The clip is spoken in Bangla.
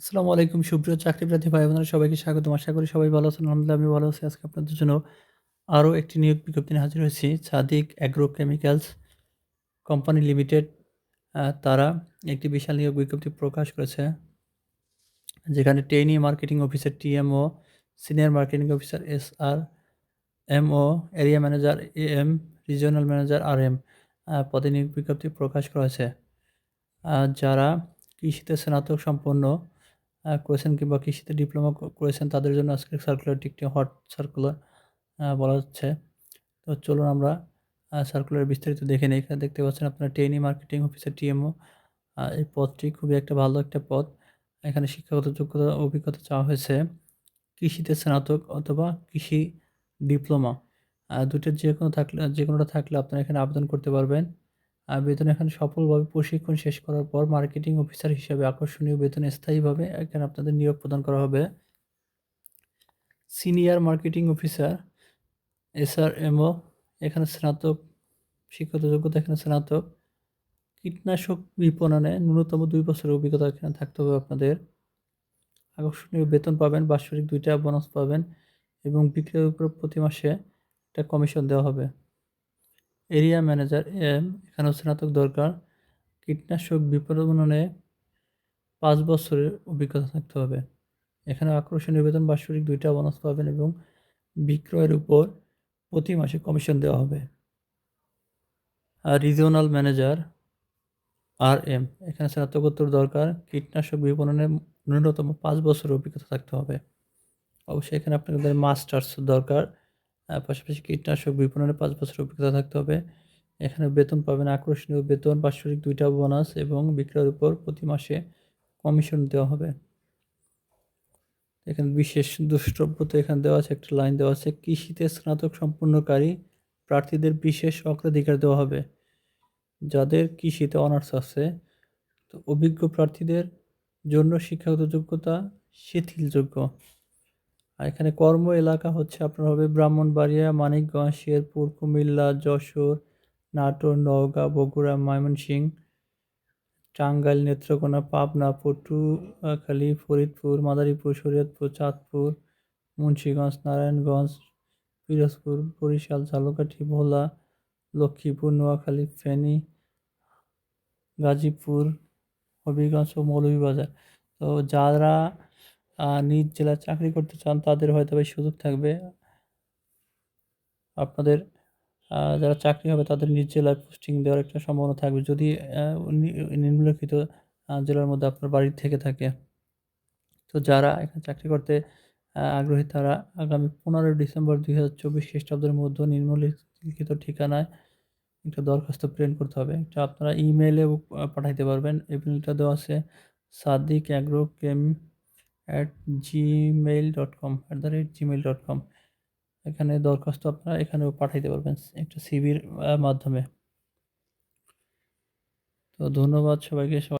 আসসালামু আলাইকুম সুপ্রিয় চাকরিপ্রার্থী ভাই বোনেরা সবাইকে স্বাগতম। আশা করি সবাই ভালো আছেন। আলহামদুলিল্লাহ আমি ভালো আছি। আজকে আপনাদের জন্য আরও একটি নিয়োগ বিজ্ঞপ্তি নিয়ে হাজির হয়েছি। Sadiq agro chemicals company limited তারা একটি বিশাল নিয়োগ বিজ্ঞপ্তি প্রকাশ করেছে। যেখানে trainee marketing officer TMO, senior marketing officer SR, MO, area manager A M regional manager R M পদে নিয়োগ বিজ্ঞপ্তি প্রকাশ করা হয়েছে। যারা কৃষিতে স্নাতক সম্পন্ন করেছেন কিংবা কৃষিতে ডিপ্লোমা করেছেন, তাদের জন্য আজকের সার্কুলারটি একটি হট সার্কুলার বলা হচ্ছে। তো চলুন আমরা সার্কুলার বিস্তারিত দেখে নেই। এখানে দেখতে পাচ্ছেন আপনারা ট্রেনি মার্কেটিং অফিসার টিএমও এই পদটি খুবই একটা ভালো একটা পদ। এখানে শিক্ষাগত যোগ্যতা, অভিজ্ঞতা চাওয়া হয়েছে কৃষিতে স্নাতক অথবা কৃষি ডিপ্লোমা আ যে কোনো থাকলে যে কোনোটা থাকলে আপনারা এখানে আবেদন করতে পারবেন। বেতন এখানে সফলভাবে প্রশিক্ষণ শেষ করার পর মার্কেটিং অফিসার হিসাবে আকর্ষণীয় বেতন স্থায়ীভাবে এখানে আপনাদের নিয়োগ প্রদান করা হবে। সিনিয়র মার্কেটিং অফিসার এসআরএমও এখানে স্নাতক শিক্ষাগত যোগ্যতা এখানে স্নাতক। কীটনাশক বিপণনে ন্যূনতম দুই বছরের অভিজ্ঞতা এখানে থাকতে হবে আপনাদের। আকর্ষণীয় বেতন পাবেন, বাৎসরিক দুইটা বোনাস পাবেন এবং বিক্রয়ের উপর প্রতি মাসে একটা কমিশন দেওয়া হবে। এরিয়া ম্যানেজার এম এখানেও স্নাতক দরকার। কীটনাশক বিপণনে ৫ বছরের অভিজ্ঞতা থাকতে হবে। এখানে আকর্ষণীয় বেতন, বাৎসরিক ২ টা বোনাস পাবেন এবং বিক্রয়ের উপর প্রতি মাসে কমিশন দেওয়া হবে। আর রিজিওনাল ম্যানেজার আরএম এখানে স্নাতকোত্তর দরকার। কীটনাশক বিপণনে ন্যূনতম ৫ বছরের অভিজ্ঞতা থাকতে হবে। অবশ্যই এখানে আপনাদের মাস্টার্স দরকার। পাশাপাশি কীটনাশক বিপণনে পাঁচ বছর অভিজ্ঞতা থাকতে হবে। এখানে বেতন পাবেন আকর্ষণীয় বেতন, বাৎসরিক দুইটা বোনাস এবং বিক্রয়ের উপর প্রতি মাসে কমিশন দেওয়া হবে। এখানে বিশেষ দ্রষ্টব্যতা এখানে দেওয়া আছে, একটা লাইন দেওয়া আছে, কৃষিতে স্নাতক সম্পূর্ণকারী প্রার্থীদের বিশেষ অগ্রাধিকার দেওয়া হবে। যাদের কৃষিতে অনার্স আছে, তো অভিজ্ঞ প্রার্থীদের জন্য শিক্ষাগত যোগ্যতা শিথিলযোগ্য। আর এখানে কর্ম এলাকা হচ্ছে আপনার হবে ব্রাহ্মণবাড়িয়া, মানিকগঞ্জ, শেরপুর, কুমিল্লা, যশোর, নাটোর, নওগাঁ, বগুড়া, ময়মনসিংহ, টাঙ্গাইল, নেত্রকোনা, পাবনা, পটুয়াখালী, ফরিদপুর, মাদারীপুর, শরীয়তপুর, চাঁদপুর, মুন্সীগঞ্জ নারায়ণগঞ্জ, পিরোজপুর, বরিশাল, ঝালকাঠি, ভোলা, লক্ষ্মীপুর, নোয়াখালী, ফেনী, গাজীপুর, হবিগঞ্জ ও মৌলভীবাজার। তো যারা নিজ জেলায় চাকরি করতে চান, তাদের হয়তোবা এই সুযোগ থাকবে। আপনাদের যারা চাকরি হবে, তাদের নিজ জেলায় পোস্টিং দেওয়ার একটা সম্ভাবনা থাকবে। যদি নিম্নলিখিত জেলার মধ্যে আপনার বাড়ি থেকে থাকে। তো যারা এখানে চাকরি করতে আগ্রহী, তারা আগামী ১৫ ডিসেম্বর ২০২৪ খ্রিস্টাব্দের মধ্যে নিম্নলিখিত ঠিকানায় একটা দরখাস্ত প্রেরণ করতে হবে। এটা আপনারা ইমেইলেও পাঠাইতে পারবেন। ইমেইলটা দেওয়া আছে Sadiq agro chem at Gmail dot com at the rate Gmail dot com এখানে দরখাস্ত আপনারা এখানেও পাঠাইতে পারবেন একটা সিভির মাধ্যমে। তো ধন্যবাদ সবাইকে। সবাই